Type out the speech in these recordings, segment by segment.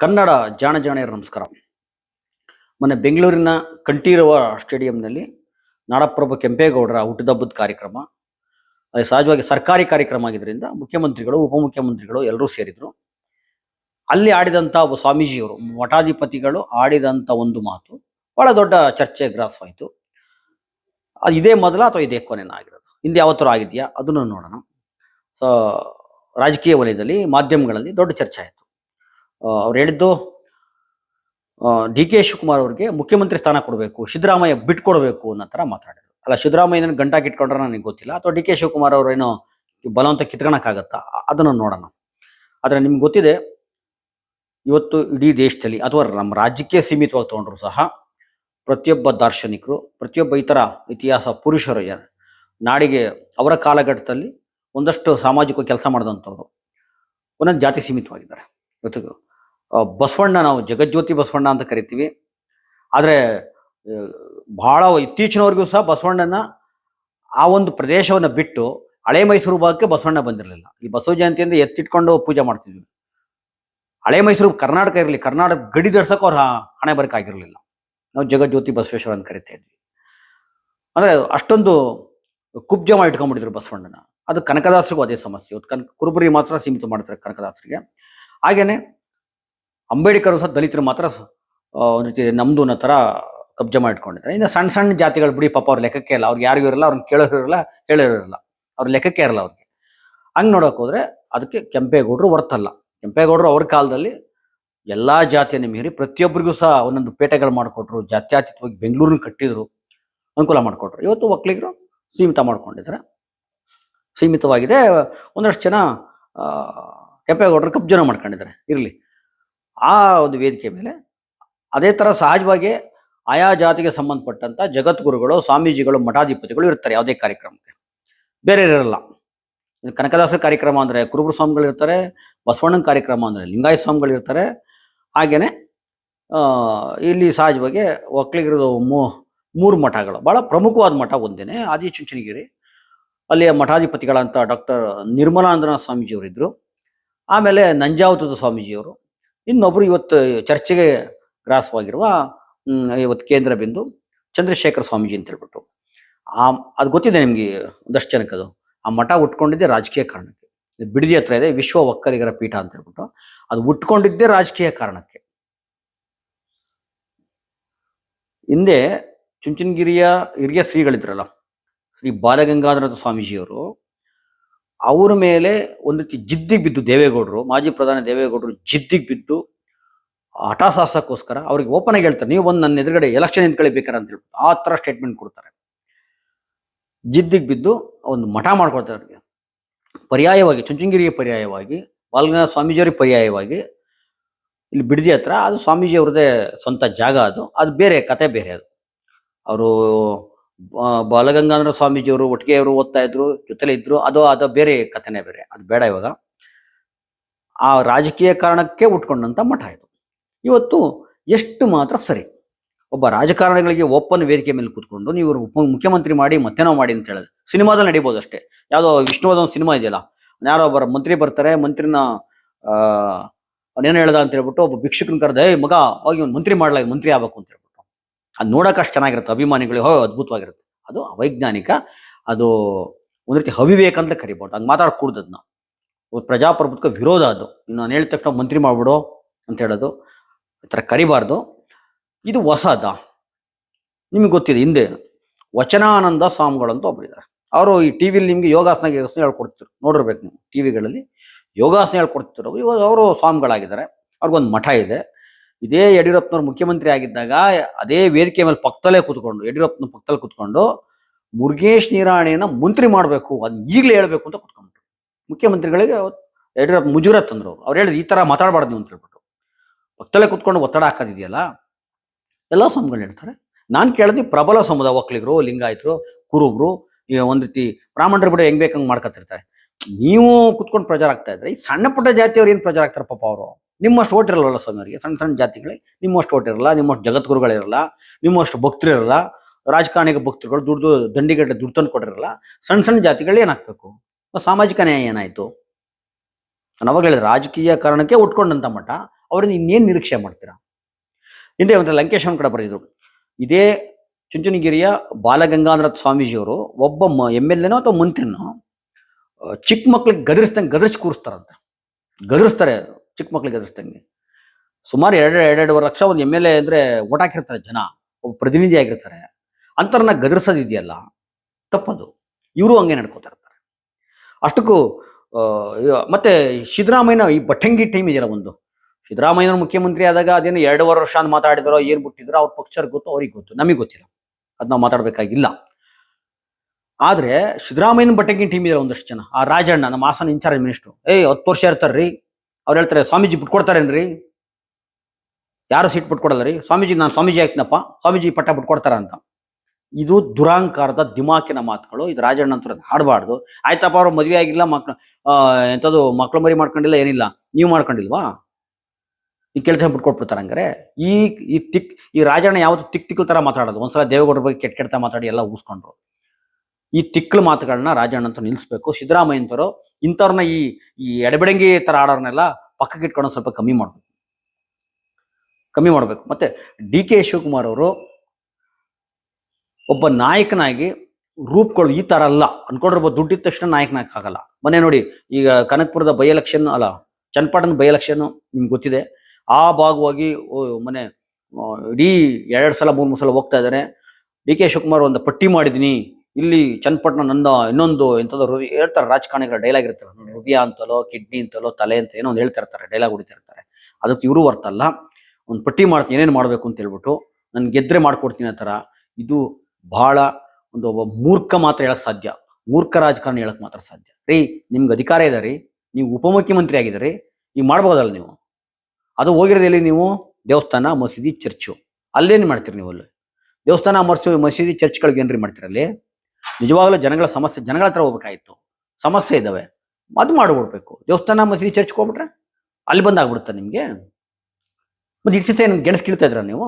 ಕನ್ನಡ ಜಾಣ ಜಾಣೆಯರ ನಮಸ್ಕಾರ. ಮೊನ್ನೆ ಬೆಂಗಳೂರಿನ ಕಂಠೀರವ ಸ್ಟೇಡಿಯಂನಲ್ಲಿ ನಾಡಪ್ರಭು ಕೆಂಪೇಗೌಡರ ಹುಟ್ಟುಹಬ್ಬದ ಕಾರ್ಯಕ್ರಮ, ಅದು ಸಹಜವಾಗಿ ಸರ್ಕಾರಿ ಕಾರ್ಯಕ್ರಮ ಆಗಿದ್ದರಿಂದ ಮುಖ್ಯಮಂತ್ರಿಗಳು, ಉಪಮುಖ್ಯಮಂತ್ರಿಗಳು ಎಲ್ಲರೂ ಸೇರಿದ್ರು. ಅಲ್ಲಿ ಆಡಿದಂಥ ಒಬ್ಬ ಸ್ವಾಮೀಜಿಯವರು, ಮಠಾಧಿಪತಿಗಳು ಆಡಿದಂಥ ಒಂದು ಮಾತು, ಬಹಳ ದೊಡ್ಡ ಚರ್ಚೆ ಗ್ರಾಸವಾಯಿತು. ಅದು ಇದೇ ಮೊದಲ ಅಥವಾ ಇದೇ ಕೊನೆನ ಆಗಿರೋದು? ಹಿಂದೆ ಯಾವತ್ತೂ ಆಗಿದೆಯಾ? ಅದನ್ನು ನೋಡೋಣ. ರಾಜಕೀಯ ವಲಯದಲ್ಲಿ, ಮಾಧ್ಯಮಗಳಲ್ಲಿ ದೊಡ್ಡ ಚರ್ಚೆ ಆಯಿತು. ಅವ್ರು ಹೇಳಿದ್ದು ಡಿ ಕೆ ಶಿವಕುಮಾರ್ ಅವ್ರಿಗೆ ಮುಖ್ಯಮಂತ್ರಿ ಸ್ಥಾನ ಕೊಡಬೇಕು, ಸಿದ್ದರಾಮಯ್ಯ ಬಿಟ್ಕೊಡ್ಬೇಕು ಅನ್ನೋ ಥರ ಮಾತಾಡಿದ್ರು. ಅಲ್ಲ ಸಿದ್ದರಾಮಯ್ಯನ ಗಂಟಾಕಿ ಇಟ್ಕೊಂಡ್ರೆ ನನಗೆ ಗೊತ್ತಿಲ್ಲ. ಅಥವಾ ಡಿ ಕೆ ಶಿವಕುಮಾರ್ ಅವರು ಏನೋ ಬಲವಂತ ಕಿತ್ಕೊಳಕ್ಕಾಗತ್ತಾ? ಅದನ್ನು ನೋಡೋಣ. ಆದರೆ ನಿಮ್ಗೆ ಗೊತ್ತಿದೆ, ಇವತ್ತು ಇಡೀ ದೇಶದಲ್ಲಿ ಅಥವಾ ನಮ್ಮ ರಾಜ್ಯಕ್ಕೆ ಸೀಮಿತವಾಗಿ ತಗೊಂಡ್ರು ಸಹ ಪ್ರತಿಯೊಬ್ಬ ದಾರ್ಶನಿಕರು, ಪ್ರತಿಯೊಬ್ಬ ಇತರ ಇತಿಹಾಸ ಪುರುಷರು ನಾಡಿಗೆ ಅವರ ಕಾಲಘಟ್ಟದಲ್ಲಿ ಒಂದಷ್ಟು ಸಾಮಾಜಿಕ ಕೆಲಸ ಮಾಡಿದಂಥವ್ರು ಒಂದೊಂದು ಜಾತಿ ಸೀಮಿತವಾಗಿದ್ದಾರೆ. ಇವತ್ತು ಬಸವಣ್ಣ ನಾವು ಜಗಜ್ಯೋತಿ ಬಸವಣ್ಣ ಅಂತ ಕರಿತೀವಿ. ಆದರೆ ಬಹಳ ಇತ್ತೀಚಿನವರೆಗೂ ಸಹ ಬಸವಣ್ಣನ ಆ ಒಂದು ಪ್ರದೇಶವನ್ನು ಬಿಟ್ಟು ಹಳೆ ಮೈಸೂರು ಭಾಗಕ್ಕೆ ಬಸವಣ್ಣ ಬಂದಿರಲಿಲ್ಲ. ಈ ಬಸವ ಜಯಂತಿಯಿಂದ ಎತ್ತಿಟ್ಕೊಂಡು ಪೂಜೆ ಮಾಡ್ತಿದ್ವಿ. ಹಳೆ ಮೈಸೂರು ಕರ್ನಾಟಕ ಇರಲಿ, ಕರ್ನಾಟಕ ಗಡಿ ದರ್ಸಕ್ಕೆ ಅವ್ರ ಹಣೆ ಬರಕಾಗಿರಲಿಲ್ಲ. ನಾವು ಜಗಜ್ಯೋತಿ ಬಸವೇಶ್ವರ ಅಂತ ಕರಿತಾ ಇದ್ವಿ. ಅಂದರೆ ಅಷ್ಟೊಂದು ಕುಬ್ಜ ಮಾಡಿ ಇಟ್ಕೊಂಡ್ಬಿಟ್ಟಿದ್ರು ಬಸವಣ್ಣನ. ಅದು ಕನಕದಾಸರಿಗೂ ಅದೇ ಸಮಸ್ಯೆ. ಇವತ್ತು ಕನ್, ಕುರುಬರಿಗೆ ಮಾತ್ರ ಸೀಮಿತ ಮಾಡ್ತಾರೆ ಕನಕದಾಸರಿಗೆ. ಹಾಗೇನೆ ಅಂಬೇಡ್ಕರ್ ಸಹ ದಲಿತರು ಮಾತ್ರ ನಮ್ದು ಅನ್ನೋ ಥರ ಕಬ್ಜೆ ಮಾಡಿಟ್ಕೊಂಡಿದ್ದಾರೆ. ಇನ್ನು ಸಣ್ಣ ಸಣ್ಣ ಜಾತಿಗಳು ಬಿಡಿ ಪಾಪ ಅವ್ರ ಲೆಕ್ಕಕ್ಕೆ ಇಲ್ಲ. ಅವ್ರಿಗೆ ಯಾರಿಗೂ ಇರಲ್ಲ ಅವ್ರನ್ನ ಕೇಳೋರು ಇರಲ್ಲ ಹೇಳೋರು ಇರಲ್ಲ. ಅವ್ರ ಲೆಕ್ಕಕ್ಕೆ ಇರಲ್ಲ ಅವ್ರಿಗೆ. ಹಂಗೆ ನೋಡೋಕೆ ಹೋದ್ರೆ ಅದಕ್ಕೆ ಕೆಂಪೇಗೌಡರು ವರ್ತಲ್ಲ ಕೆಂಪೇಗೌಡರು ಅವ್ರ ಕಾಲದಲ್ಲಿ ಎಲ್ಲ ಜಾತಿಯನ್ನು ಮೀರಿ ಪ್ರತಿಯೊಬ್ಬರಿಗೂ ಸಹ ಒಂದೊಂದು ಪೇಟೆಗಳು ಮಾಡಿಕೊಟ್ರು, ಜಾತ್ಯಾತೀತವಾಗಿ ಬೆಂಗಳೂರನ್ನ ಕಟ್ಟಿದ್ರು, ಅನುಕೂಲ ಮಾಡಿಕೊಟ್ರು. ಇವತ್ತು ಒಕ್ಕಲಿಗರು ಸೀಮಿತ ಮಾಡ್ಕೊಂಡಿದ್ದಾರೆ. ಸೀಮಿತವಾಗಿದೆ. ಒಂದಷ್ಟು ಜನ ಕೆಂಪೇಗೌಡರು ಕಬ್ಜನ ಮಾಡ್ಕೊಂಡಿದ್ದಾರೆ. ಇರಲಿ. ಆ ಒಂದು ವೇದಿಕೆ ಮೇಲೆ ಅದೇ ಥರ ಸಹಜವಾಗಿ ಆಯಾ ಜಾತಿಗೆ ಸಂಬಂಧಪಟ್ಟಂಥ ಜಗದ್ಗುರುಗಳು, ಸ್ವಾಮೀಜಿಗಳು, ಮಠಾಧಿಪತಿಗಳು ಇರ್ತಾರೆ ಯಾವುದೇ ಕಾರ್ಯಕ್ರಮಕ್ಕೆ. ಬೇರೆ ಇರಲ್ಲ ಕನಕದಾಸ ಕಾರ್ಯಕ್ರಮ ಅಂದರೆ ಕುರುಬರು ಸ್ವಾಮಿಗಳು ಇರ್ತಾರೆ, ಬಸವಣ್ಣನ ಕಾರ್ಯಕ್ರಮ ಅಂದರೆ ಲಿಂಗಾಯತ ಸ್ವಾಮಿಗಳು ಇರ್ತಾರೆ. ಹಾಗೆಯೇ ಇಲ್ಲಿ ಸಹಜವಾಗಿ ಒಕ್ಕಲಿಗಿರೋದು ಮೂ, ಮೂರು ಮಠಗಳು. ಭಾಳ ಪ್ರಮುಖವಾದ ಮಠ ಒಂದೇನೆ ಆದಿಚುಂಚನಗಿರಿ ಅಲ್ಲಿಯ ಮಠಾಧಿಪತಿಗಳಂತ ಡಾಕ್ಟರ್ ನಿರ್ಮಲಾನಂದನಾಥ ಸ್ವಾಮೀಜಿಯವರಿದ್ದರು ಆಮೇಲೆ ನಂಜಾವತದ ಸ್ವಾಮೀಜಿಯವರು. ಇನ್ನೊಬ್ರು ಇವತ್ತು ಚರ್ಚೆಗೆ ಗ್ರಾಸವಾಗಿರುವ ಇವತ್ತು ಕೇಂದ್ರ ಬಿಂದು ಚಂದ್ರಶೇಖರ ಸ್ವಾಮೀಜಿ ಅಂತ ಹೇಳ್ಬಿಟ್ಟು ಆ, ಅದು ಗೊತ್ತಿದೆ ನಿಮ್ಗೆ ಒಂದಷ್ಟು ಜನಕ್ಕೆ ಅದು. ಆ ಮಠ ಉಟ್ಕೊಂಡಿದ್ದೆ ರಾಜಕೀಯ ಕಾರಣಕ್ಕೆ. ಬಿಡದಿ ಹತ್ರ ಇದೆ, ವಿಶ್ವ ಒಕ್ಕಲಿಗರ ಪೀಠ ಅಂತ ಹೇಳ್ಬಿಟ್ಟು. ಅದು ಉಟ್ಕೊಂಡಿದ್ದೇ ರಾಜಕೀಯ ಕಾರಣಕ್ಕೆ. ಹಿಂದೆ ಚುಂಚನಗಿರಿಯ ಹಿರಿಯ ಶ್ರೀಗಳಿದ್ರಲ್ಲ, ಶ್ರೀ ಬಾಲಗಂಗಾಧರ ಸ್ವಾಮೀಜಿಯವರು ಅವ್ರ ಮೇಲೆ ಒಂದು ರೀತಿ ಜಿದ್ದಿಗೆ ಬಿದ್ದು ದೇವೇಗೌಡರು, ಮಾಜಿ ಪ್ರಧಾನಿ ದೇವೇಗೌಡರು ಜಿದ್ದಿಗೆ ಬಿದ್ದು ಹಠಾಸಾಸಕ್ಕೋಸ್ಕರ ಅವ್ರಿಗೆ ಓಪನ್ ಆಗಿ ಹೇಳ್ತಾರೆ, ನೀವು ಬಂದು ನನ್ನ ಎದುರುಗಡೆ ಎಲೆಕ್ಷನ್ ನಿಂತ್ಕೊಳ್ಬೇಕಾರೆ ಅಂತ ಹೇಳ್ಬಿಟ್ಟು ಆ ಥರ ಸ್ಟೇಟ್ಮೆಂಟ್ ಕೊಡ್ತಾರೆ. ಜಿದ್ದಿಗೆ ಬಿದ್ದು ಒಂದು ಮಠ ಮಾಡ್ಕೊಳ್ತಾರೆ ಅವ್ರಿಗೆ. ಪರ್ಯಾಯವಾಗಿ ಚುಂಚನಗಿರಿಗೆ ಪರ್ಯಾಯವಾಗಿ, ಬಾಲಗಂಗಾಧರ ಸ್ವಾಮೀಜಿಯವ್ರಿಗೆ ಪರ್ಯಾಯವಾಗಿ, ಇಲ್ಲಿ ಬಿಡದಿ ಹತ್ರ, ಅದು ಸ್ವಾಮೀಜಿ ಅವ್ರದ್ದೇ ಸ್ವಂತ ಜಾಗ ಅದು ಅದು ಬೇರೆ, ಕತೆ ಬೇರೆ ಅದು. ಅವರು ಬಾಲಗಂಗಾಧರ ಸ್ವಾಮೀಜಿಯವರು ಒಟ್ಟಿಗೆ ಅವರು ಓದ್ತಾ ಇದ್ರು, ಜೊತೆಲೆ ಇದ್ರು. ಅದು ಅದು ಬೇರೆ ಕಥೆನೇ ಬೇರೆ. ಅದು ಬೇಡ ಇವಾಗ. ಆ ರಾಜಕೀಯ ಕಾರಣಕ್ಕೆ ಉಟ್ಕೊಂಡಂತ ಮಠ ಇದು. ಇವತ್ತು ಎಷ್ಟು ಮಾತ್ರ ಸರಿ. ಒಬ್ಬ ರಾಜಕಾರಣಿಗಳಿಗೆ ಓಪನ್ ವೇದಿಕೆ ಮೇಲೆ ಕೂತ್ಕೊಂಡು ನೀವು ಉಪ, ಮುಖ್ಯಮಂತ್ರಿ ಮಾಡಿ ಮತ್ತೇನೋ ಮಾಡಿ ಅಂತ ಹೇಳೋದು ಸಿನಿಮಾದಲ್ಲಿ ನಡೀಬೋದು ಅಷ್ಟೇ. ಯಾವುದೋ ವಿಷ್ಣುವಾದ ಒಂದು ಸಿನಿಮಾ ಇದೆಯಲ್ಲ. ಯಾರೋ ಒಬ್ಬರ ಮಂತ್ರಿ ಬರ್ತಾರೆ, ಮಂತ್ರಿನ ಅವನೇನು ಹೇಳ್ದ ಅಂತ ಹೇಳ್ಬಿಟ್ಟು ಒಬ್ಬ ಭಿಕ್ಷುಕನ ಕರೆದ ಏ ಮಗ, ಹೋಗಿ ಒಂದು ಮಂತ್ರಿ ಮಾಡ್ಲಾ, ಮಂತ್ರಿ ಆಗ್ಬೇಕು ಅಂತ ಹೇಳ್ಬಿಟ್ಟು. ಅದು ನೋಡಕ್ಕೆ ಅಷ್ಟು ಚೆನ್ನಾಗಿರುತ್ತೆ ಅಭಿಮಾನಿಗಳು ಹೋ, ಅದ್ಭುತವಾಗಿರುತ್ತೆ. ಅದು ಅವೈಜ್ಞಾನಿಕ, ಅದು ಒಂದು ರೀತಿ ಅವಿವೇಕ ಅಂತ ಕರಿಬೋದು. ಹಂಗೆ ಮಾತಾಡ್ಕೂಡ್ದು ಅದನ್ನ ಪ್ರಜಾಪ್ರಭುತ್ವ ವಿರೋಧ ಅದು. ಇನ್ನು ನಾನು ಹೇಳಿದ ತಕ್ಷಣ ಮಂತ್ರಿ ಮಾಡ್ಬಿಡು ಅಂತ ಹೇಳೋದು. ಈ ಥರ ಕರಿಬಾರ್ದು. ಇದು ಹೊಸದ. ನಿಮಗೆ ಗೊತ್ತಿದೆ, ಹಿಂದೆ ವಚನಾನಂದ ಸ್ವಾಮಿಗಳಂತ ಒಬ್ಬರಿದ್ದಾರೆ ಅವರು ಈ ಟಿ ವಿಲಿ ನಿಮಗೆ ಯೋಗಾಸನ ಯೋಗಾಸನ ಹೇಳ್ಕೊಡ್ತಿದ್ರು. ನೋಡಿರ್ಬೇಕು ನೀವು ಟಿ ವಿಗಳಲ್ಲಿ. ಯೋಗಾಸನ ಹೇಳ್ಕೊಡ್ತಿದ್ರು. ಇವಾಗ ಅವರು ಸ್ವಾಮಿಗಳಾಗಿದ್ದಾರೆ. ಅವ್ರಿಗೊಂದು ಮಠ ಇದೆ. ಇದೇ ಯಡಿಯೂರಪ್ಪನವ್ರು ಮುಖ್ಯಮಂತ್ರಿ ಆಗಿದ್ದಾಗ ಅದೇ ವೇದಿಕೆ ಮೇಲೆ ಪಕ್ಕದಲ್ಲೇ ಕೂತ್ಕೊಂಡು, ಯಡಿಯೂರಪ್ಪನ ಪಕ್ಕದಲ್ಲಿ ಕೂತ್ಕೊಂಡು ಮುರುಗೇಶ್ ನಿರಾಣಿಯನ್ನ ಮಂತ್ರಿ ಮಾಡಬೇಕು ಅದನ್ನ ಈಗಲೇ ಹೇಳ್ಬೇಕು ಅಂತ ಕೂತ್ಕೊಂಡ್ರು. ಮುಖ್ಯಮಂತ್ರಿಗಳಿಗೆ ಯಡಿಯೂರಪ್ಪ ಮುಜುರತ್ ಅಂದ್ರು ಅವ್ರು. ಹೇಳಿದ್ರು ಈ ತರ ಮಾತಾಡಬಾರ್ದು ಅಂತ ಹೇಳ್ಬಿಟ್ಟು ಪಕ್ಕದಲ್ಲೇ ಕೂತ್ಕೊಂಡು ಒತ್ತಡ ಹಾಕೋದಿದೆಯಲ್ಲ, ಎಲ್ಲ ಸ್ವಾಮಿಗಳು ಹೇಳ್ತಾರೆ. ನಾನು ಕೇಳಿದ್ವಿ ಪ್ರಬಲ ಸಮುದಾಯ ಒಕ್ಕಲಿಗರು, ಲಿಂಗಾಯತರು, ಕುರುಬ್ರು ಒಂದ್ ರೀತಿ ಬ್ರಾಹ್ಮಣರು ಬಿಡು ಹೆಂಗ್ ಬೇಕಂಗ್ ಮಾಡ್ಕೊತಿರ್ತಾರೆ ನೀವು ಕುತ್ಕೊಂಡು ಪ್ರಜಾರ ಆಗ್ತಾ ಇದ್ರೆ, ಈ ಸಣ್ಣ ಪುಟ್ಟ ಜಾತಿಯವ್ರು ಏನು ಪ್ರಜಾರ ಆಗ್ತಾರೆ ಪಾಪ ಅವರು? ನಿಮ್ಮಷ್ಟು ಓಟ್ ಇರಲ್ಲ ಸ್ವಾಮಿಯವರಿಗೆ, ಸಣ್ಣ ಸಣ್ಣ ಜಾತಿಗಳಿಗೆ, ನಿಮ್ಮಷ್ಟು ಓಟ್ ಇರಲ್ಲ, ನಿಮ್ಮಷ್ಟು ಜಗದ್ಗುರುಗಳಿರಲ್ಲ, ನಿಮ್ಮಷ್ಟು ಭಕ್ತರು ಇರಲ್ಲ ರಾಜಕಾರಣಿಗೆ ಭಕ್ತರುಗಳು ದುಡ್ಡು ದಂಡಿಗಡ್ಡೆ ದುಡ್ಡು ತಂದು ಕೊಟ್ಟಿರಲ್ಲ, ಸಣ್ಣ ಸಣ್ಣ ಜಾತಿಗಳು ಏನಾಗಬೇಕು? ಸಾಮಾಜಿಕ ನ್ಯಾಯ ಏನಾಯಿತು? ನಾನು ಅವಾಗ ಹೇಳಿದೆ, ರಾಜಕೀಯ ಕಾರಣಕ್ಕೆ ಉಟ್ಕೊಂಡಂತ ಮಠ ಅವ್ರನ್ನ ಇನ್ನೇನು ನಿರೀಕ್ಷೆ ಮಾಡ್ತೀರಾ? ಹಿಂದೆ ಒಂದು ಲಂಕೇಶ್ವನ್ ಕಡೆ ಬರೆದಿದ್ರು, ಇದೇ ಚುಂಚನಗಿರಿಯ ಬಾಲಗಂಗಾಧರ ಸ್ವಾಮೀಜಿಯವರು ಒಬ್ಬ ಮ, ಎಂ ಎಲ್ ಎನೋ ಅಥವಾ ಮಂತ್ರಿನೋ ಚಿಕ್ಕ ಮಕ್ಳಿಗೆ ಗದರಿಸ್ದಂಗೆ ಗದರಿಸಿ ಕೂರಿಸ್ತಾರಂತೆ. ಗದರಿಸ್ತಾರೆ ಚಿಕ್ಕ ಮಕ್ಳಿಗೆ ಎದುರಿಸ್ದಂಗೆ. ಸುಮಾರು ಎರಡು ಎರಡೆರಡುವರೆ ಲಕ್ಷ ಒಂದು ಎಂ ಎಲ್ ಎ ಅಂದರೆ ಓಟ್ ಜನ, ಒಬ್ಬ ಪ್ರತಿನಿಧಿ ಆಗಿರ್ತಾರೆ. ಅಂಥವ್ರನ್ನ ಗದರಿಸೋದಿದೆಯಲ್ಲ, ತಪ್ಪದು. ಇವರು ಹಂಗೆ ನಡ್ಕೋತಾ ಇರ್ತಾರೆ. ಅಷ್ಟಕ್ಕೂ ಮತ್ತೆ ಸಿದ್ದರಾಮಯ್ಯನ ಈ ಬಟ್ಟಂಗಿ ಟೈಮ್ ಇದೆಯಲ್ಲ ಒಂದು. ಸಿದ್ದರಾಮಯ್ಯನ ಮುಖ್ಯಮಂತ್ರಿ ಆದಾಗ ಅದೇನು ಎರಡೂವರೆ ವರ್ಷ ಅಂತ ಮಾತಾಡಿದಾರೋ, ಏನು ಬಿಟ್ಟಿದ್ರೋ, ಅವ್ರ ಪಕ್ಷರಿಗೆ ಗೊತ್ತು, ಅವ್ರಿಗೆ ಗೊತ್ತು, ನಮಗೆ ಗೊತ್ತಿಲ್ಲ. ಅದು ನಾವು ಮಾತಾಡಬೇಕಾಗಿಲ್ಲ. ಆದರೆ ಸಿದ್ದರಾಮಯ್ಯನ ಬಟ್ಟಂಗಿ ಟೀಮ್ ಇದೆಯಲ್ಲ ಒಂದಷ್ಟು ಜನ. ಆ ರಾಜಣ್ಣ, ನಮ್ಮ ಆಸನ ಇನ್ಚಾರ್ಜ್ ಮಿನಿಸ್ಟ್ರು. ಏಯ್, ಹತ್ತು ವರ್ಷ ಇರ್ತಾರ್ರಿ. ಅವ್ರು ಹೇಳ್ತಾರೆ, ಸ್ವಾಮೀಜಿ ಬಿಟ್ಕೊಡ್ತಾರೇನ್ರಿ ಯಾರು ಸೀಟ್ ಬಿಟ್ಕೊಡಲ್ಲ ರೀ? ಸ್ವಾಮೀಜಿ, ನಾನು ಸ್ವಾಮೀಜಿ ಆಯ್ತಿನಪ್ಪ, ಸ್ವಾಮೀಜಿ ಪಟ್ಟ ಬಿಟ್ಕೊಡ್ತಾರ ಅಂತ. ಇದು ದುರಾಂಕಾರದ ದಿಮಾಕಿನ ಮಾತುಗಳು, ಇದು ರಾಜಣ್ಣ ಅಂತ ಹಾಡಬಾರ್ದು. ಆಯ್ತಪ್ಪ, ಅವ್ರು ಮದುವೆ ಆಗಿಲ್ಲ, ಮಕ್ಳು ಎಂಥದ್ದು ಮಕ್ಳು ಮರಿ ಮಾಡ್ಕೊಂಡಿಲ್ಲ, ಏನಿಲ್ಲ. ನೀವು ಮಾಡ್ಕೊಂಡಿಲ್ವಾ? ಈ ಕೆಲಸ ಬಿಟ್ಕೊಟ್ಬಿಡ್ತಾರೆ ಹಂಗಾರೆ? ಈ ಈ ತಿಕ್, ಈ ರಾಜಣ್ಣ ಯಾವತ್ತು ತಿಕ್ ತಿಕ್ಕಲ್ ತರ ಮಾತಾಡೋದು? ಒಂದ್ಸಲ ದೇವೇಗೌಡರ ಬಗ್ಗೆ ಕೆಟ್ಟ ಕೆಟ್ಟ ಮಾತಾಡಿ ಎಲ್ಲ ಊಸ್ಕೊಂಡ್ರು. ಈ ತಿಕ್ಕಲು ಮಾತುಗಳನ್ನ ರಾಜಣ್ಣ ಅಂತ ನಿಲ್ಲಿಸ್ಬೇಕು ಸಿದ್ದರಾಮಯ್ಯಂತರು ಇಂಥವ್ರನ್ನ ಈ ಈ ಎಡಬಿಡಂಗಿ ತರ ಆಡೋರ್ನೆಲ್ಲ ಪಕ್ಕಕ್ಕೆ ಇಟ್ಕೊಂಡು ಸ್ವಲ್ಪ ಕಮ್ಮಿ ಮಾಡಬೇಕು. ಕಮ್ಮಿ ಮಾಡಬೇಕು. ಮತ್ತೆ ಡಿ ಕೆ ಶಿವಕುಮಾರ್ ಅವರು ಒಬ್ಬ ನಾಯಕನಾಗಿ ರೂಪ್ಗಳು ಈ ತರ ಅಲ್ಲ. ಅನ್ಕೊಂಡಿರ್ಬೋದು ದುಡ್ಡಿದ ತಕ್ಷಣ ನಾಯಕನಾಗಲ್ಲ ಮೊನ್ನೆ ನೋಡಿ ಈಗ ಕನಕಪುರದ ಬೈ ಅಲ್ಲ, ಚನ್ನಪಟ್ಟಣದ ಬೈ ನಿಮ್ಗೆ ಗೊತ್ತಿದೆ. ಆ ಭಾಗವಾಗಿ ಮನೆ ಇಡೀ ಎರಡು ಸಲ, ಮೂರು ಮೂರು ಸಲ ಹೋಗ್ತಾ ಇದ್ದಾರೆ ಡಿ ಕೆ ಶಿವಕುಮಾರ್ ಒಂದು ಪಟ್ಟಿ ಮಾಡಿದ್ದೀನಿ ಇಲ್ಲಿ ಚನ್ನಪಟ್ಟಣ ನನ್ನ ಇನ್ನೊಂದು ಎಂಥದ್ದು ಹೃದಯ, ಹೇಳ್ತಾರೆ ರಾಜಕಾರಣಿಗಳ ಡೈಲಾಗ್ ಇರ್ತಾರೆ ಹೃದಯ ಅಂತಲೋ ಕಿಡ್ನಿ ಅಂತಲೋ, ತಲೆ ಅಂತ ಏನೋ ಒಂದು ಹೇಳ್ತಾ ಇರ್ತಾರೆ ಡೈಲಾಗ್ ಹೊಡಿತಾ ಇರ್ತಾರೆ ಅದಕ್ಕೆ ಇವರು ಅಲ್ಲ ಒಂದು ಪಟ್ಟಿ ಮಾಡ್ತೀನಿ, ಏನೇನು ಮಾಡಬೇಕು ಅಂತ ಹೇಳ್ಬಿಟ್ಟು ನಾನು ಗೆದ್ರೆ ಮಾಡ್ಕೊಡ್ತೀನಿ ಆ ಥರ ಇದು ಬಹಳ ಒಂದು ಒಬ್ಬ ಮೂರ್ಖ ಮಾತ್ರ ಹೇಳಕ್ ಸಾಧ್ಯ. ಮೂರ್ಖ ರಾಜಕಾರಣಿ ಹೇಳಕ್ ಮಾತ್ರ ಸಾಧ್ಯ. ರೀ, ನಿಮ್ಗೆ ಅಧಿಕಾರ ಇದೆ ರೀ, ನೀವು ಉಪಮುಖ್ಯಮಂತ್ರಿ ಆಗಿದ್ದೀರಿ, ಈಗ ಮಾಡ್ಬೋದಲ್ಲ ನೀವು? ಅದು ಹೋಗಿರೋದಲ್ಲಿ ನೀವು? ದೇವಸ್ಥಾನ, ಮಸೀದಿ, ಚರ್ಚು. ಅಲ್ಲೇನು ಮಾಡ್ತೀರಿ ನೀವು ಅಲ್ಲಿ? ದೇವಸ್ಥಾನ, ಮರ್ಸು, ಮಸೀದಿ, ಚರ್ಚ್ಗಳಿಗೆ ಏನ್ರಿ ಮಾಡ್ತೀರಿ ಅಲ್ಲಿ? ನಿಜವಾಗ್ಲೂ ಜನಗಳ ಸಮಸ್ಯೆ, ಜನಗಳ ಹತ್ರ ಹೋಗ್ಬೇಕಾಯ್ತು ಸಮಸ್ಯೆ ಇದ್ದಾವೆ ಅದು ಮಾಡ್ಬಿಡ್ಬೇಕು ದೇವಸ್ಥಾನ, ಮಸೀದಿ ಚರ್ಚ್ ಹೋಗ್ಬಿಟ್ರೆ ಅಲ್ಲಿ ಬಂದಾಗ್ಬಿಡುತ್ತೆ ನಿಮಗೆ. ಮತ್ತೆ ಇಡ್ಸಿಸ ಏನು ಗೆಣಸ್ ಕೀಳ್ತಾ ಇದ್ರ ನೀವು?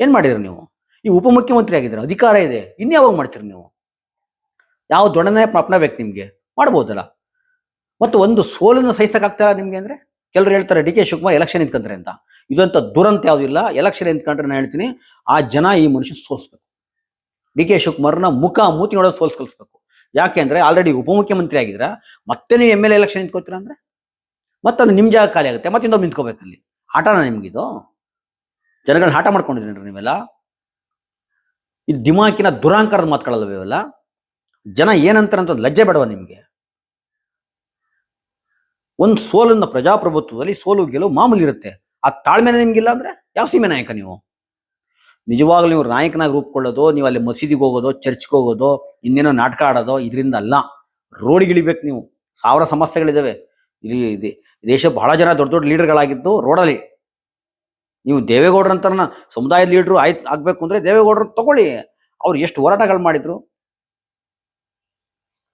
ಏನ್ ಮಾಡಿದ್ರಿ ನೀವು? ಈ ಉಪಮುಖ್ಯಮಂತ್ರಿ ಆಗಿದ್ರೆ ಅಧಿಕಾರ ಇದೆ. ಇನ್ಯಾವಾಗ ಮಾಡ್ತೀರಿ ನೀವು? ಯಾವ ದೊಡ್ಡನೇ ಅಪ್ನಬೇಕು ನಿಮ್ಗೆ? ಮಾಡ್ಬೋದಲ್ಲ. ಮತ್ತು ಒಂದು ಸೋಲನ್ನು ಸಹಿಸಕ್ಕಾಗ್ತಾರ ನಿಮ್ಗೆ ಅಂದ್ರೆ? ಕೆಲವರು ಹೇಳ್ತಾರೆ, ಡಿ ಕೆ ಶಿವಕುಮಾರ್ ಎಲೆಕ್ಷನ್ ನಿಂತ್ಕೊಂತಾರೆ ಅಂತ. ಇದಂತ ದುರಂತ ಯಾವುದಿಲ್ಲ ಎಲೆಕ್ಷನ್ ನಿಂತ್ಕೊಂಡ್ರೆ ನಾನು ಹೇಳ್ತೀನಿ, ಆ ಜನ ಈ ಮನುಷ್ಯ ಸೋಲ್ಸ್ಬೇಕು. ಡಿ ಕೆ ಶಿವಕುಮಾರ್ನ ಮುಖ ಮೂತಿ ನೋಡೋದು ಸೋಲ್ಸ್ ಕಲಿಸ್ಬೇಕು. ಯಾಕೆಂದ್ರೆ ಆಲ್ರೆಡಿ ಉಪಮುಖ್ಯಮಂತ್ರಿ ಆಗಿದ್ರ ಮತ್ತೆ ನೀವು ಎಂ ಎಲ್ ಎಲೆಕ್ಷನ್ ನಿಂತ್ಕೋತೀರ ಅಂದ್ರೆ? ಮತ್ತೆ ಅದು ನಿಮ್ ಜಾಗ ಖಾಲಿ ಆಗುತ್ತೆ ಮತ್ತೆ ಇನ್ನೊಬ್ಬ ನಿಂತ್ಕೋಬೇಕಲ್ಲಿ ಆಟನ ನಿಮ್ಗಿದು? ಜನಗಳನ್ನ ಆಟ ಮಾಡ್ಕೊಂಡಿದ್ದೀರಿ ನೀವೆಲ್ಲ? ಇದು ದಿಮಾಕಿನ ದುರಾಂಕಾರದ ಮಾತುಗಳಲ್ಲ ಇವೆಲ್ಲ? ಜನ ಏನಂತಾರೆ ಅಂತ ಒಂದು ಲಜ್ಜೆ ಬೇಡವ ನಿಮಗೆ? ಒಂದು ಸೋಲನ್ನ ಪ್ರಜಾಪ್ರಭುತ್ವದಲ್ಲಿ ಸೋಲು ಗೆಲುವು ಮಾಮೂಲಿ ಇರುತ್ತೆ. ಆ ತಾಳ್ಮೆನೆ ನಿಮ್ಗಿಲ್ಲ ಅಂದ್ರೆ? ಯಾವ ಸೀಮೆ ನಾಯಕ ನೀವು? ನಿಜವಾಗ್ಲೂ ನೀವು ನಾಯಕನಾಗಿ ರೂಪ್ಕೊಳ್ಳೋದು, ನೀವು ಅಲ್ಲಿ ಮಸೀದಿಗೆ ಹೋಗೋದು, ಚರ್ಚ್ಗೆ ಹೋಗೋದು, ಇನ್ನೇನೋ ನಾಟಕ ಆಡೋದು ಇದರಿಂದ ಅಲ್ಲ ರೋಡಿಗೆ ಇಳಿಬೇಕು ನೀವು. ಸಾವಿರ ಸಮಸ್ಯೆಗಳಿದ್ದಾವೆ ಇಲ್ಲಿ ದೇಶ ಬಹಳ ಜನ ದೊಡ್ಡ ದೊಡ್ಡ ಲೀಡರ್ಗಳಾಗಿದ್ದು ರೋಡಲ್ಲಿ. ನೀವು ದೇವೇಗೌಡರಂತರನ್ನ ಸಮುದಾಯದ ಲೀಡ್ರು ಆಯ್ತು, ಆಗ್ಬೇಕು ಅಂದ್ರೆ ದೇವೇಗೌಡರು ತಗೊಳ್ಳಿ. ಅವ್ರು ಎಷ್ಟು ಹೋರಾಟಗಳು ಮಾಡಿದ್ರು.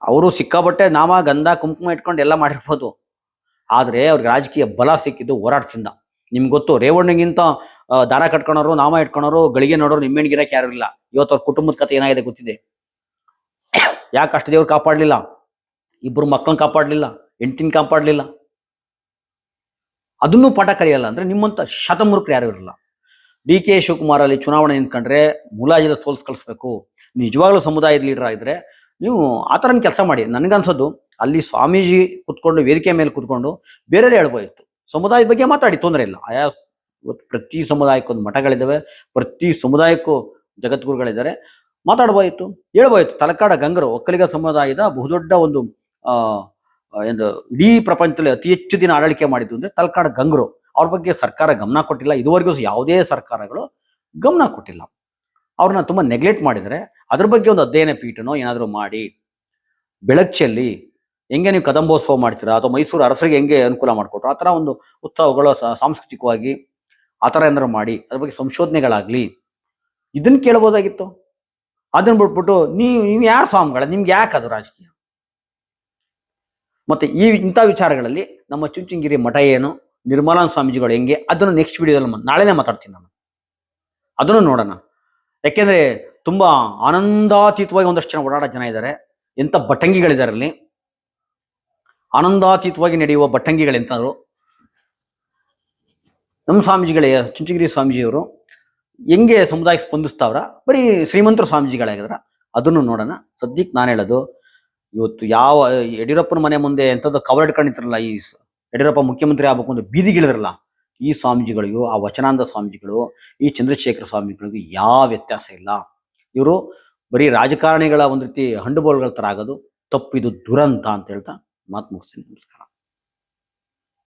ಅವರು ಸಿಕ್ಕಾಬಟ್ಟೆ ನಾಮ, ಗಂಧ, ಕುಂಕುಮ ಇಟ್ಕೊಂಡು ಎಲ್ಲ ಮಾಡಿರ್ಬೋದು. ಆದರೆ ಅವ್ರಿಗೆ ರಾಜಕೀಯ ಬಲ ಸಿಕ್ಕಿದ್ದು ಹೋರಾಟದಿಂದ. ನಿಮ್ಗೆ ಗೊತ್ತು, ರೇವಣ್ಣಗಿಂತ ದಾರ ಕಟ್ಕೊಳೋರು, ನಾಮ ಇಟ್ಕೊಳೋರು, ಗಳಿಗೆ ನೋಡೋರು ನಿಮ್ಮೇಣ್ ಗಿರಕ್ಕೆ ಯಾರು ಇಲ್ಲ. ಇವತ್ತು ಅವ್ರ ಕುಟುಂಬದ ಕಥೆ ಏನಾಗಿದೆ ಗೊತ್ತಿದೆ? ಯಾಕೆ ಅಷ್ಟು ದೇವ್ರು ಕಾಪಾಡ್ಲಿಲ್ಲ? ಇಬ್ರು ಮಕ್ಕಳನ್ನ ಕಾಪಾಡ್ಲಿಲ್ಲ, ಹೆಂಡತಿನ ಕಾಪಾಡ್ಲಿಲ್ಲ. ಅದನ್ನು ಪಾಠ ಕಲಿಯಲ್ಲ ಅಂದ್ರೆ ನಿಮ್ಮಂತ ಶತಮೂರ್ಖರು ಯಾರು ಇರಲ್ಲ. ಡಿ ಕೆ ಶಿವಕುಮಾರ್ ಅಲ್ಲಿ ಚುನಾವಣೆ ನಿಂತ್ಕೊಂಡ್ರೆ ಮುಲಾಜಿದ ಸೋಲ್ಸ್ ಕಳಿಸ್ಬೇಕು. ನಿಜವಾಗ್ಲೂ ಸಮುದಾಯದ ಲೀಡರ್ ಆಗಿದ್ರೆ ನೀವು ಆ ಥರ ಕೆಲಸ ಮಾಡಿ. ನನಗನ್ಸೋದು, ಅಲ್ಲಿ ಸ್ವಾಮೀಜಿ ಕುತ್ಕೊಂಡು, ವೇದಿಕೆ ಮೇಲೆ ಕುತ್ಕೊಂಡು ಬೇರೆಲ್ಲ ಹೇಳ್ಬೋದಿತ್ತು. ಸಮುದಾಯದ ಬಗ್ಗೆ ಮಾತಾಡಿ, ತೊಂದರೆ ಇಲ್ಲ. ಆಯಾ ಇವತ್ತು ಪ್ರತಿ ಸಮುದಾಯಕ್ಕೊಂದು ಮಠಗಳಿದ್ದಾವೆ ಪ್ರತಿ ಸಮುದಾಯಕ್ಕೂ ಜಗದ್ಗುರುಗಳಿದ್ದಾರೆ. ಮಾತಾಡಬೋಯಿತು ಹೇಳ್ಬೋಯಿತು ತಲಕಾಡ ಗಂಗರು, ಒಕ್ಕಲಿಗ ಸಮುದಾಯದ ಬಹುದೊಡ್ಡ ಒಂದು ಏನು ಇಡೀ ಪ್ರಪಂಚದಲ್ಲಿ ಅತಿ ಹೆಚ್ಚು ದಿನ ಆಡಳಿಕೆ ಮಾಡಿದ್ದು ಅಂದರೆ ತಲಕಾಡ ಗಂಗರು. ಅವ್ರ ಬಗ್ಗೆ ಸರ್ಕಾರ ಗಮನ ಕೊಟ್ಟಿಲ್ಲ. ಇದುವರೆಗೂ ಯಾವುದೇ ಸರ್ಕಾರಗಳು ಗಮನ ಕೊಟ್ಟಿಲ್ಲ. ಅವ್ರನ್ನ ತುಂಬ ನೆಗ್ಲೆಕ್ಟ್ ಮಾಡಿದರೆ ಅದ್ರ ಬಗ್ಗೆ ಒಂದು ಅಧ್ಯಯನ ಪೀಠನೋ ಏನಾದರೂ ಮಾಡಿ ಬೆಳಕು ಹೆಂಗೆ ನೀವು ಕದಂಬೋತ್ಸವ ಮಾಡ್ತೀರಾ ಅಥವಾ ಮೈಸೂರು ಅರಸರಿಗೆ ಹೆಂಗೆ ಅನುಕೂಲ ಮಾಡಿಕೊಟ್ರು, ಆ ಥರ ಒಂದು ಉತ್ಸವಗಳು ಸಾಂಸ್ಕೃತಿಕವಾಗಿ ಆ ಥರ ಏನಾದ್ರು ಮಾಡಿ, ಅದ್ರ ಬಗ್ಗೆ ಸಂಶೋಧನೆಗಳಾಗ್ಲಿ ಇದನ್ನ ಕೇಳ್ಬೋದಾಗಿತ್ತು? ಅದನ್ನ ಬಿಟ್ಬಿಟ್ಟು ನೀವು ನೀವು ಯಾರು ಸ್ವಾಮಿಗಳ? ನಿಮ್ಗೆ ಯಾಕೆ ಅದು ರಾಜಕೀಯ? ಮತ್ತೆ ಈ ಇಂಥ ವಿಚಾರಗಳಲ್ಲಿ ನಮ್ಮ ಚುಂಚುಂಗಿರಿ ಮಠ ಏನು ನಿರ್ಮಲಾ ಸ್ವಾಮೀಜಿಗಳು ಹೆಂಗೆ, ಅದನ್ನು ನೆಕ್ಸ್ಟ್ ವಿಡಿಯೋದಲ್ಲಿ ನಾಳೆನೇ ಮಾತಾಡ್ತೀನಿ ನಾನು. ಅದನ್ನು ನೋಡೋಣ. ಯಾಕೆಂದ್ರೆ ತುಂಬಾ ಆನಂದಾತೀತವಾಗಿ ಒಂದಷ್ಟು ಜನ ಓಡಾಡೋ ಜನ ಇದ್ದಾರೆ ಎಂಥ ಬಟ್ಟಂಗಿಗಳಿದ್ದಾರೆ ಅಲ್ಲಿ. ಆನಂದಾತೀತವಾಗಿ ನಡೆಯುವ ಬಟ್ಟಂಗಿಗಳೆಂತಂದ್ರು ನಮ್ಮ ಸ್ವಾಮೀಜಿಗಳೇ, ಚುಂಚಗಿರಿ ಸ್ವಾಮೀಜಿಯವರು ಹೆಂಗೆ ಸಮುದಾಯಕ್ಕೆ ಸ್ಪಂದಿಸ್ತಾವ್ರ? ಬರೀ ಶ್ರೀಮಂತರ ಸ್ವಾಮೀಜಿಗಳಾಗಿದ್ರ. ಅದನ್ನು ನೋಡೋಣ. ಸದ್ಯಕ್ಕೆ ನಾನು ಹೇಳೋದು, ಇವತ್ತು ಯಾವ, ಯಡಿಯೂರಪ್ಪನ ಮನೆ ಮುಂದೆ ಎಂಥದ್ದು ಕವರ್ ಇಟ್ಕೊಂಡಿರ್ತಾರಲ್ಲ ಈ ಯಡಿಯೂರಪ್ಪ ಮುಖ್ಯಮಂತ್ರಿ ಆಗ್ಬೇಕು ಅಂತ ಬೀದಿಗಿಳಿದ್ರಲ್ಲ ಈ ಸ್ವಾಮೀಜಿಗಳಿಗೂ, ಆ ವಚನಾನಂದ ಸ್ವಾಮೀಜಿಗಳು, ಈ ಚಂದ್ರಶೇಖರ ಸ್ವಾಮಿಗಳಿಗೂ ಯಾವ ವ್ಯತ್ಯಾಸ ಇಲ್ಲ. ಇವರು ಬರೀ ರಾಜಕಾರಣಿಗಳ ಒಂದು ರೀತಿ ಹಂಡುಬೋಲ್ಗಳ ತರ ಆಗೋದು, ತಪ್ಪಿದು ದುರಂತ ಅಂತ ಹೇಳ್ತಾ ಮಾತು ಮುಗಿಸ್ತೀನಿ. ನಮಸ್ಕಾರ.